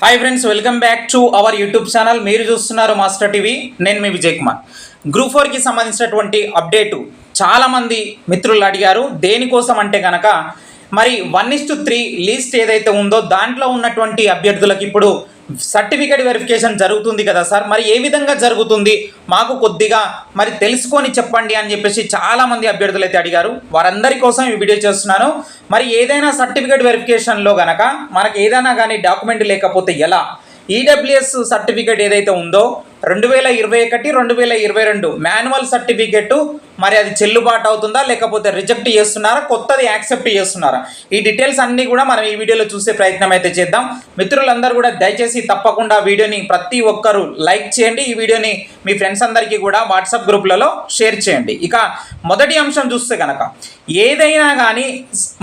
Hi friends welcome back to our YouTube channel మీరు చూస్తున్నారు master TV నేను మీ Vijay Kumar group ఫోర్కి సంబంధించినటువంటి అప్డేటు చాలామంది మిత్రులు అడిగారు. దేనికోసం అంటే కనుక మరి one is to three least ఏదైతే ఉందో దాంట్లో ఉన్నటువంటి అభ్యర్థులకు ఇప్పుడు సర్టిఫికేట్ వెరిఫికేషన్ జరుగుతుంది కదా సార్? మరి ఏ విధంగా జరుగుతుంది? మాకు కొద్దిగా మరి తెలుసుకొని చెప్పండి అని చెప్పేసి చాలామంది అభ్యర్థులు అయితే అడిగారు. వారందరి కోసం ఈ వీడియో చేస్తున్నాను. మరి ఏదైనా సర్టిఫికేట్ వెరిఫికేషన్లో గనక మనకి ఏదైనా కానీ డాక్యుమెంట్ లేకపోతే ఎలా? ఈడబ్ల్యూఎస్ సర్టిఫికేట్ ఏదైతే ఉందో రెండు వేల ఇరవై ఒకటి రెండు వేల ఇరవై రెండు మాన్యువల్ సర్టిఫికేట్ మరి అది చెల్లుబాటు అవుతుందా లేకపోతే రిజెక్ట్ చేస్తున్నారా కొత్తది యాక్సెప్ట్ చేస్తున్నారా? ఈ డీటెయిల్స్ అన్నీ కూడా మనం ఈ వీడియోలో చూసే ప్రయత్నం అయితే చేద్దాం. మిత్రులందరూ కూడా దయచేసి తప్పకుండా వీడియోని ప్రతి ఒక్కరూ లైక్ చేయండి. ఈ వీడియోని మీ ఫ్రెండ్స్ అందరికీ కూడా వాట్సాప్ గ్రూప్లలో షేర్ చేయండి. ఇక మొదటి అంశం చూస్తే కనుక ఏదైనా కానీ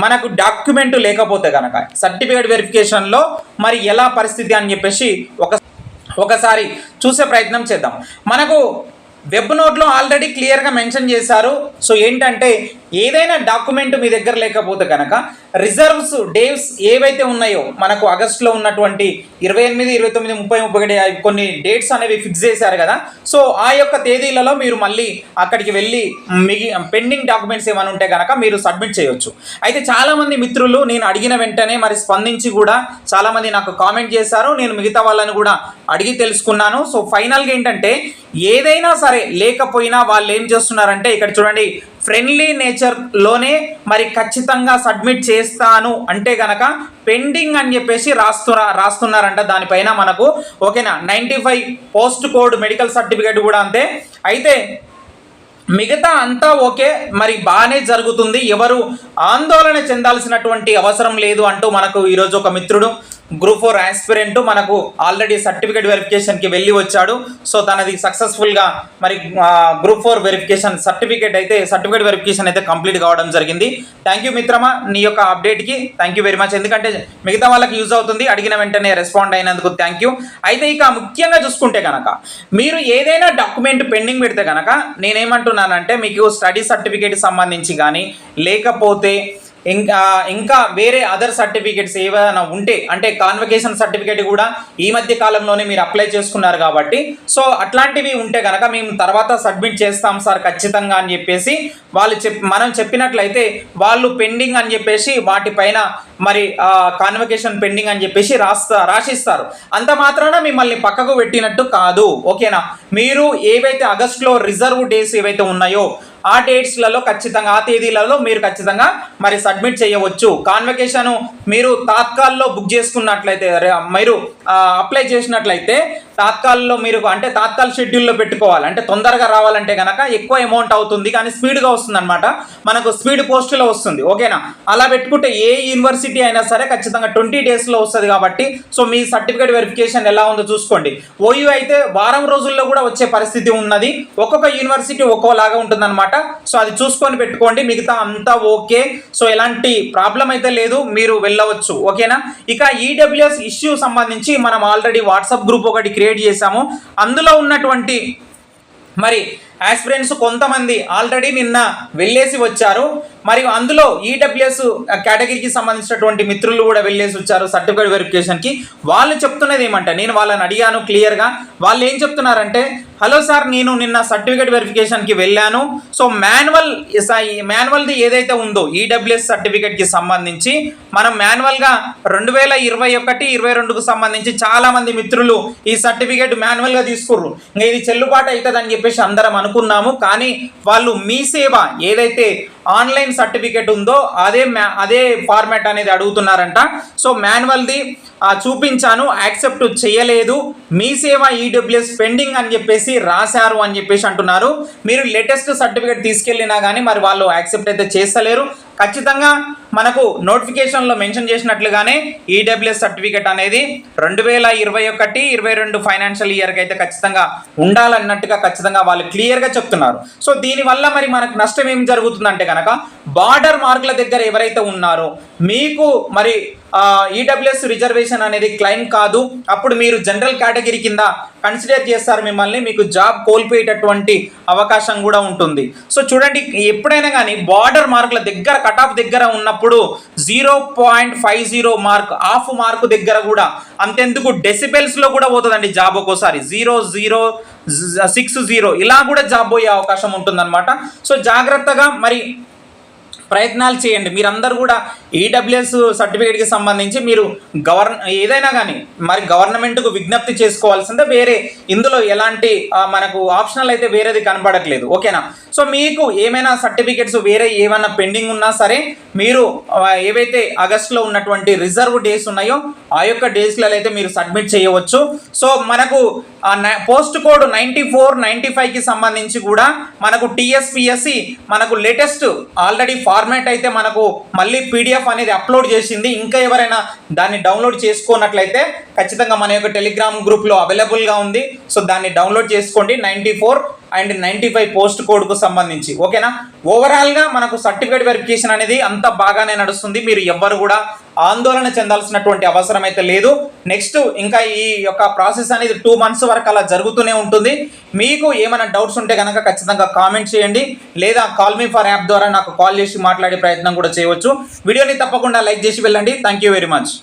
మనకు డాక్యుమెంట్ లేకపోతే కనుక సర్టిఫికేట్ వెరిఫికేషన్లో మరి ఎలా పరిస్థితి అని చెప్పేసి ఒక ఒకసారి చూసే ప్రయత్నం చేద్దాం. మనకు వెబ్ నోట్లో ఆల్రెడీ క్లియర్గా మెన్షన్ చేశారు. సో ఏంటంటే ఏదైనా డాక్యుమెంట్ మీ దగ్గర లేకపోతే కనుక రిజర్వ్స్ డేవ్స్ ఏవైతే ఉన్నాయో మనకు ఆగస్టులో ఉన్నటువంటి ఇరవై ఎనిమిది ఇరవై తొమ్మిది ముప్పై ముప్పై కొన్ని డేట్స్ అనేవి ఫిక్స్ చేశారు కదా. సో ఆ యొక్క తేదీలలో మీరు మళ్ళీ అక్కడికి వెళ్ళి మిగి పెండింగ్ డాక్యుమెంట్స్ ఏమైనా ఉంటే కనుక మీరు సబ్మిట్ చేయొచ్చు. అయితే చాలామంది మిత్రులు నేను అడిగిన వెంటనే మరి స్పందించి కూడా చాలామంది నాకు కామెంట్ చేశారు. నేను మిగతా వాళ్ళని కూడా అడిగి తెలుసుకున్నాను. సో ఫైనల్గా ఏంటంటే ఏదైనా సరే లేకపోయినా వాళ్ళు ఏం చేస్తున్నారంటే ఇక్కడ చూడండి ఫ్రెండ్లీ నేచర్లోనే మరి ఖచ్చితంగా సబ్మిట్ చేస్తాను అంటే గనక పెండింగ్ అని చెప్పేసి రాస్తున్నా రాస్తున్నారంట దానిపైన మనకు. ఓకేనా? Ninety five post code medical certificate కూడా అంతే. అయితే మిగతా అంతా ఓకే మరి బాగానే జరుగుతుంది. ఎవరు ఆందోళన చెందాల్సినటువంటి అవసరం లేదు అంటూ మనకు ఈరోజు ఒక మిత్రుడు గ్రూప్ ఫోర్ ఆస్పిరెంట్ మనకు ఆల్రెడీ సర్టిఫికేట్ వెరిఫికేషన్కి వెళ్ళి వచ్చాడు. సో తనది సక్సెస్ఫుల్గా మరి గ్రూప్ ఫోర్ వెరిఫికేషన్ సర్టిఫికేట్ అయితే సర్టిఫికేట్ వెరిఫికేషన్ అయితే కంప్లీట్ కావడం జరిగింది. థ్యాంక్ యూ మిత్రమా నీ యొక్క అప్డేట్కి థ్యాంక్ యూ వెరీ మచ్. ఎందుకంటే మిగతా వాళ్ళకి యూజ్ అవుతుంది అడిగిన వెంటనే రెస్పాండ్ అయినందుకు థ్యాంక్ యూ. అయితే ఇక ముఖ్యంగా చూసుకుంటే కనుక మీరు ఏదైనా డాక్యుమెంట్ పెండింగ్ పెడితే కనుక నేనేమంటున్నానంటే మీకు స్టడీ సర్టిఫికేట్ సంబంధించి కానీ లేకపోతే ఇంకా ఇంకా వేరే అదర్ సర్టిఫికేట్స్ ఏవైనా ఉంటే అంటే కాన్వకేషన్ సర్టిఫికేట్ కూడా ఈ మధ్య కాలంలోనే మీరు అప్లై చేసుకున్నారు కాబట్టి సో అట్లాంటివి ఉంటే కనుక మేము తర్వాత సబ్మిట్ చేస్తాం సార్ ఖచ్చితంగా అని చెప్పేసి వాళ్ళు చెప్ మనం చెప్పినట్లయితే వాళ్ళు పెండింగ్ అని చెప్పేసి వాటిపైన మరి కాన్వకేషన్ పెండింగ్ అని చెప్పేసి రాస్తా రాసిస్తారు. అంత మాత్రాన మిమ్మల్ని పక్కకు పెట్టినట్టు కాదు ఓకేనా? మీరు ఏవైతే ఆగస్టులో రిజర్వ్ డేస్ ఏవైతే ఉన్నాయో ఆ డేట్స్లలో ఖచ్చితంగా ఆ తేదీలలో మీరు ఖచ్చితంగా మరి సబ్మిట్ చేయవచ్చు. కాన్వకేషన్ మీరు తాత్కాల్లో బుక్ చేసుకున్నట్లయితే మీరు అప్లై చేసినట్లయితే తాత్కాల్లో మీరు అంటే తాత్కాల్ షెడ్యూల్లో పెట్టుకోవాలి. అంటే తొందరగా రావాలంటే కనుక ఎక్కువ అమౌంట్ అవుతుంది కానీ స్పీడ్గా వస్తుంది అనమాట మనకు స్పీడ్ పోస్టులో వస్తుంది. ఓకేనా? అలా పెట్టుకుంటే ఏ యూనివర్సిటీ అయినా సరే ఖచ్చితంగా ట్వంటీ డేస్లో వస్తుంది కాబట్టి సో మీ సర్టిఫికేట్ వెరిఫికేషన్ ఎలా ఉందో చూసుకోండి. ఓయూ అయితే వారం రోజుల్లో కూడా వచ్చే పరిస్థితి ఉన్నది. ఒక్కొక్క యూనివర్సిటీ ఒక్కోలాగా ఉంటుందన్నమాట. సో అది చూసుకొని పెట్టుకోండి. మిగతా అంతా ఓకే. సో ఎలాంటి ప్రాబ్లం అయితే లేదు. మీరు వెళ్ళవచ్చు. ఓకేనా? ఇక ఈడబ్ల్యూఎస్ ఇష్యూ సంబంధించి మనం ఆల్రెడీ వాట్సాప్ గ్రూప్ ఒకటి క్రియేట్ చేశాము. అందులో ఉన్నటువంటి మరి యాస్పిరెంట్స్ కొంతమంది ఆల్రెడీ నిన్న వెళ్ళేసి వచ్చారు. మరియు అందులో ఈడబ్ల్యూఎస్ కేటగిరీకి సంబంధించినటువంటి మిత్రులు కూడా వెళ్ళేసి వచ్చారు సర్టిఫికేట్ వెరిఫికేషన్కి. వాళ్ళు చెప్తున్నది ఏమంటే నేను వాళ్ళని అడిగాను క్లియర్గా. వాళ్ళు ఏం చెప్తున్నారంటే హలో సార్ నేను నిన్న సర్టిఫికేట్ వెరిఫికేషన్కి వెళ్ళాను. సో మాన్యువల్ మాన్యువల్ది ఏదైతే ఉందో ఈడబ్ల్యూఎస్ సర్టిఫికేట్కి సంబంధించి మనం మాన్యువల్గా రెండు వేల ఇరవై ఒకటి ఇరవై రెండుకు సంబంధించి చాలామంది మిత్రులు ఈ సర్టిఫికేట్ మాన్యువల్గా తీసుకుర్రు. ఇంకా ఇది చెల్లుబాటు అవుతుంది అని చెప్పేసి అందరం అనుకున్నాము. కానీ వాళ్ళు మీ సేవ ఏదైతే ఆన్లైన్ సర్టిఫికేట్ ఉందో అదే మ్యా అదే ఫార్మాట్ అనేది అడుగుతున్నారంట. సో మాన్యువల్ది చూపించాను యాక్సెప్ట్ చేయలేదు. మీ సేవ ఈడబ్ల్యూఎస్ పెండింగ్ అని చెప్పేసి రాశారు అని చెప్పేసి అంటున్నారు. మీరు లేటెస్ట్ సర్టిఫికేట్ తీసుకెళ్ళినా కానీ మరి వాళ్ళు యాక్సెప్ట్ అయితే చేస్తలేరు. ఖచ్చితంగా మనకు నోటిఫికేషన్లో మెన్షన్ చేసినట్లుగానే ఈడబ్ల్యూఎస్ సర్టిఫికేట్ అనేది రెండు వేల ఇరవై ఒకటి ఇరవై రెండు ఫైనాన్షియల్ ఇయర్కి అయితే ఖచ్చితంగా ఉండాలన్నట్టుగా ఖచ్చితంగా వాళ్ళు క్లియర్గా చెప్తున్నారు. సో దీనివల్ల మరి మనకు నష్టం ఏం జరుగుతుందంటే కనుక బార్డర్ మార్కుల దగ్గర ఎవరైతే ఉన్నారో మీకు మరి ఈడబ్ల్యూఎస్ రిజర్వేషన్ అనేది క్లైమ్ కాదు. అప్పుడు మీరు జనరల్ కేటగిరీ కింద కన్సిడర్ చేస్తారు మిమ్మల్ని మీకు జాబ్ కోల్పోయేటటువంటి అవకాశం కూడా ఉంటుంది. సో చూడండి ఎప్పుడైనా కానీ బార్డర్ మార్కుల దగ్గర కట్ ఆఫ్ దగ్గర ఉన్నప్పుడు అప్పుడు zero point five zero mark half mark దగ్గర కూడా అంతెందుకు డెసిబెల్స్లో కూడా పోతుందండి జాబ్ ఒక్కోసారి. జీరో జీరో సిక్స్ జీరో ఇలా కూడా జాబ్ పోయే అవకాశం ఉంటుందన్నమాట. సో జాగ్రత్తగా మరి ప్రయత్నాలు చేయండి. మీరందరూ కూడా ఈడబ్ల్యూఎస్ సర్టిఫికేట్కి సంబంధించి మీరు గవర్న ఏదైనా కానీ మరి గవర్నమెంట్కు విజ్ఞప్తి చేసుకోవాల్సిందే. వేరే ఇందులో ఎలాంటి మనకు ఆప్షనల్ అయితే వేరేది కనపడట్లేదు. ఓకేనా? సో మీకు ఏమైనా సర్టిఫికేట్స్ వేరే ఏమైనా పెండింగ్ ఉన్నా సరే మీరు ఏవైతే ఆగస్టులో ఉన్నటువంటి రిజర్వ్ డేస్ ఉన్నాయో ఆ యొక్క డేస్లలో అయితే మీరు సబ్మిట్ చేయవచ్చు. సో మనకు post code ninety four ninety ఫైవ్కి సంబంధించి కూడా మనకు టీఎస్పిఎస్సి మనకు లేటెస్ట్ ఆల్రెడీ ఫార్మాట్ అయితే మనకు మళ్ళీ పీడిఎఫ్ అనేది అప్లోడ్ చేసింది. ఇంకా ఎవరైనా దాన్ని డౌన్లోడ్ చేసుకున్నట్లయితే ఖచ్చితంగా మన యొక్క టెలిగ్రామ్ గ్రూప్లో అవైలబుల్గా ఉంది. సో దాన్ని డౌన్లోడ్ చేసుకోండి. Ninety four and ninety five post కోడ్కు సంబంధించి. ఓకేనా? ఓవరాల్గా మనకు సర్టిఫికేట్ వెరిఫికేషన్ అనేది అంత బాగానే నడుస్తుంది. మీరు ఎవ్వరు కూడా ఆందోళన చెందాల్సినటువంటి అవసరం అయితే లేదు. నెక్స్ట్ ఇంకా ఈ యొక్క ప్రాసెస్ అనేది టూ మంత్స్ వరకు అలా జరుగుతూనే ఉంటుంది. మీకు ఏమైనా డౌట్స్ ఉంటే కనుక ఖచ్చితంగా కామెంట్ చేయండి. లేదా కాల్ మీ ఫర్ యాప్ ద్వారా నాకు కాల్ చేసి మాట్లాడే ప్రయత్నం కూడా చేయవచ్చు. వీడియోని తప్పకుండా లైక్ చేసి వెళ్ళండి. Thank you very much